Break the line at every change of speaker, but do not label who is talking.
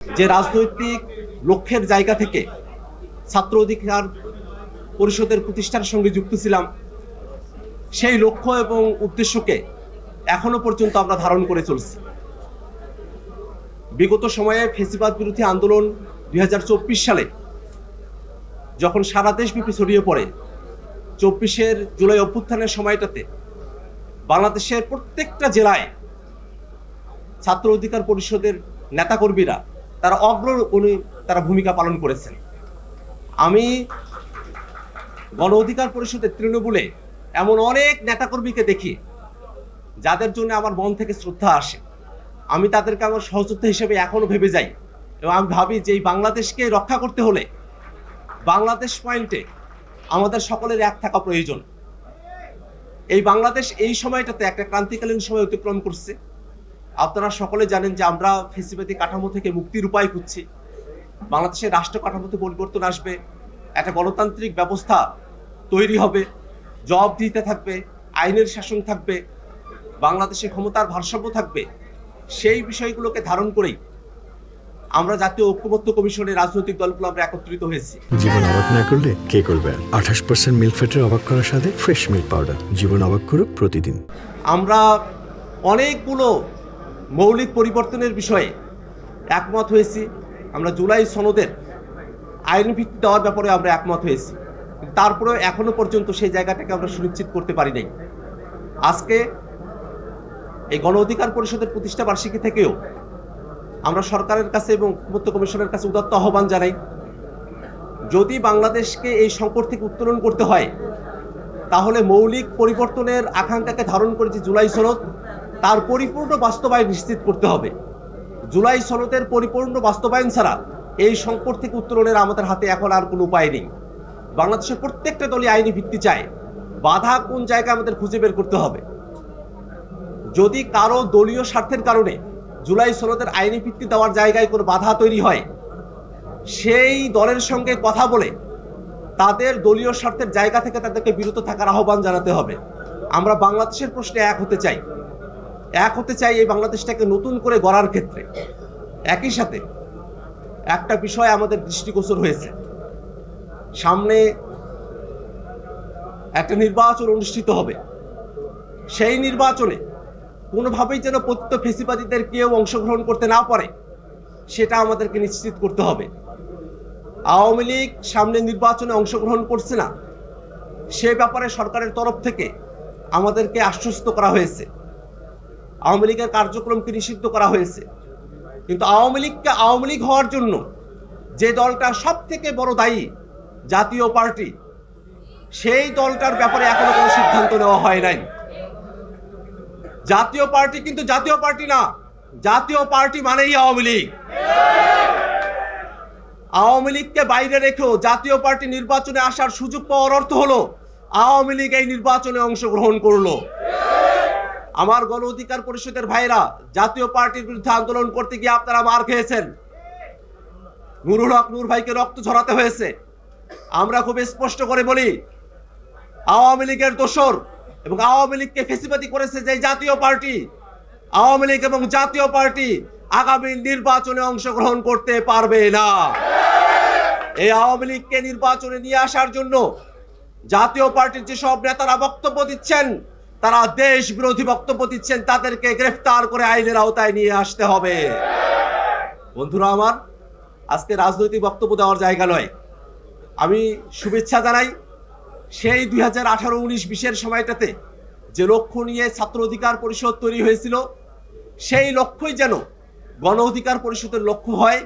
যে রাজনৈতিক লক্ষ্যের জায়গা থেকে ছাত্র অধিকার পরিষদের প্রতিষ্ঠার সঙ্গে যুক্ত ছিলাম, সেই লক্ষ্য এবং উদ্দেশ্যকে এখনও পর্যন্ত আমরা ধারণ করে চলছি। বিগত সময়ে ফেসিবাদ বিরোধী আন্দোলন দুই হাজার চব্বিশ সালে যখন সারা দেশব্যাপী ছড়িয়ে পড়ে, চব্বিশের জুলাই অভ্যুত্থানের সময়টাতে বাংলাদেশের প্রত্যেকটা জেলায় ছাত্র অধিকার পরিষদের নেতাকর্মীরা তারা অগ্রণী তারা ভূমিকা পালন করেছেন। আমি গণ অধিকার পরিষদের তৃণমূলে এমন অনেক নেতাকর্মীকে দেখি, যাদের জন্য আমার মন থেকে শ্রদ্ধা আসে। আমি তাদেরকে আমার সহযোদ্ধা হিসেবে এখনও ভেবে যাই এবং আমি ভাবি যে এই বাংলাদেশকে রক্ষা করতে হলে বাংলাদেশ পয়েন্টে আমাদের সকলের এক থাকা প্রয়োজন। এই বাংলাদেশ এই সময়টাতে একটা ক্রান্তিকালীন সময় অতিক্রম করছে। আপনারা সকলে জানেন যে আমরা ফেসিবাদী কাঠামো থেকে মুক্তির উপায় খুঁজছি। বাংলাদেশের রাষ্ট্র কাঠামোতে পরিবর্তন আসবে একটা গণতান্ত্রিক ব্যবস্থা তৈরি হবে জবাব দিতে থাকবে আইনের শাসন থাকবে বাংলাদেশে ক্ষমতার ভারসাম্য থাকবে সেই বিষয়গুলোকে ধারণ করেই আমরা জাতীয় ঐক্যবদ্ধ কমিশনের রাজনৈতিক দলগুলো আমরা একত্রিত হয়েছি।
জীবন অবাক না করলে কে করবে? আঠাশ পার্সেন্ট মিল্ক ফ্যাটের অবাক করার সাথে ফ্রেশ মিল্ক পাউডার জীবন অবাক করুক প্রতিদিন।
আমরা অনেকগুলো মৌলিক পরিবর্তনের বিষয়ে একমত হয়েছি। আমরা জুলাই সনদের আইন ভিত্তি দেওয়ার ব্যাপারে আমরা একমত হয়েছি। তারপরেও এখনও পর্যন্ত সেই জায়গাটাকে আমরা সুনিশ্চিত করতে পারি নাই। আজকে এই গণ অধিকার পরিষদের প্রতিষ্ঠা বার্ষিকী থেকেও আমরা সরকারের কাছে এবং ঐক্যবদ্ধ কমিশনের কাছে উদাত্ত আহ্বান জানাই, যদি বাংলাদেশকে এই সংকট থেকে উত্তোলন করতে হয়, তাহলে মৌলিক পরিবর্তনের আকাঙ্ক্ষাকে ধারণ করে যে জুলাই সনদ। তার পরিপূর্ণ বাস্তবায়ন নিশ্চিত করতে হবে। জুলাই সনদের পরিপূর্ণ বাস্তবায়ন ছাড়া এই সংকট থেকে উত্তরণের আমাদের হাতে এখন আর কোনো উপায় নেই। বাংলাদেশের প্রত্যেকটা দলই আইনি ভিত্তি চায়। বাধা কোন জায়গায় আমাদের খুঁজে বের করতে হবে। যদি কারও দলীয় স্বার্থের কারণে জুলাই সনদের আইনি ভিত্তি দেওয়ার জায়গায় কোনো বাধা তৈরি হয়, সেই দলের সঙ্গে কথা বলে তাদের দলীয় স্বার্থের জায়গা থেকে তাদেরকে বিরত থাকার আহ্বান জানাতে হবে। আমরা বাংলাদেশের প্রশ্নে এক হতে চাই। এক হতে চাই এই বাংলাদেশটাকে নতুন করে গড়ার ক্ষেত্রে। একই সাথে একটা বিষয় আমাদের দৃষ্টিগোচর হয়েছে। সামনে একটা নির্বাচন অনুষ্ঠিত হবে। সেই নির্বাচনে কোনোভাবেই যেন পতিত ফেসিবাদীদের কেউ অংশগ্রহণ করতে না পারে, সেটা আমাদেরকে নিশ্চিত করতে হবে। আওয়ামী লীগ সামনে নির্বাচনে অংশগ্রহণ করছে না, সে ব্যাপারে সরকারের তরফ থেকে আমাদেরকে আশ্বস্ত করা হয়েছে। আওয়ামী লীগের কার্যক্রমকে নিষিদ্ধ করা হয়েছে। কিন্তু আওয়ামী লীগকে আওয়ামী লীগ হওয়ার জন্য যে দলটা সব থেকে বড় দায়ী জাতীয় পার্টি, সেই দলটার ব্যাপারে এখনও কোনো সিদ্ধান্ত নেওয়া হয় নাই। জাতীয় পার্টি কিন্তু জাতীয় পার্টি না, জাতীয় পার্টি মানেই আওয়ামী লীগ। আওয়ামী লীগকে বাইরে রেখেও জাতীয় পার্টি নির্বাচনে আসার সুযোগ পাওয়ার অর্থ হলো, আওয়ামী লীগ এই নির্বাচনে অংশগ্রহণ করল। আমার গণ অধিকার পরিষদের ভাইরা জাতীয় পার্টির বিরুদ্ধে আন্দোলন করতে গিয়ে আপনারা মার খেয়েছেন। নুরুল হক নূর ভাইকে রক্ত ঝরাতে হয়েছে। আমরা খুব স্পষ্ট করে বলি, আওয়ামী লীগের দোসর এবং আওয়ামী লীগকে ফেসিবাদী করেছে যে জাতীয় পার্টি, আওয়ামী লীগ এবং জাতীয় পার্টি আগামী নির্বাচনে অংশগ্রহণ করতে পারবে না। এই আওয়ামী লীগকে নির্বাচনে নিয়ে আসার জন্য জাতীয় পার্টির যেসব নেতারা বক্তব্য দিচ্ছেন তারা দেশ বিরোধী বক্তব্য দিচ্ছেন, তাদেরকে গ্রেফতার করে আইনের আওতায় নিয়ে আসতে হবে। বন্ধুরা আমার, আজকে রাজনৈতিক বক্তব্য দেওয়ার জায়গা নয়। আমি শুভেচ্ছা জানাই, সেই দুই হাজার আঠারো উনিশ বিশের সময়টাতে যে লক্ষ্য নিয়ে ছাত্র অধিকার পরিষদ তৈরি হয়েছিল, সেই লক্ষ্যই যেন গণ অধিকার পরিষদের লক্ষ্য হয়।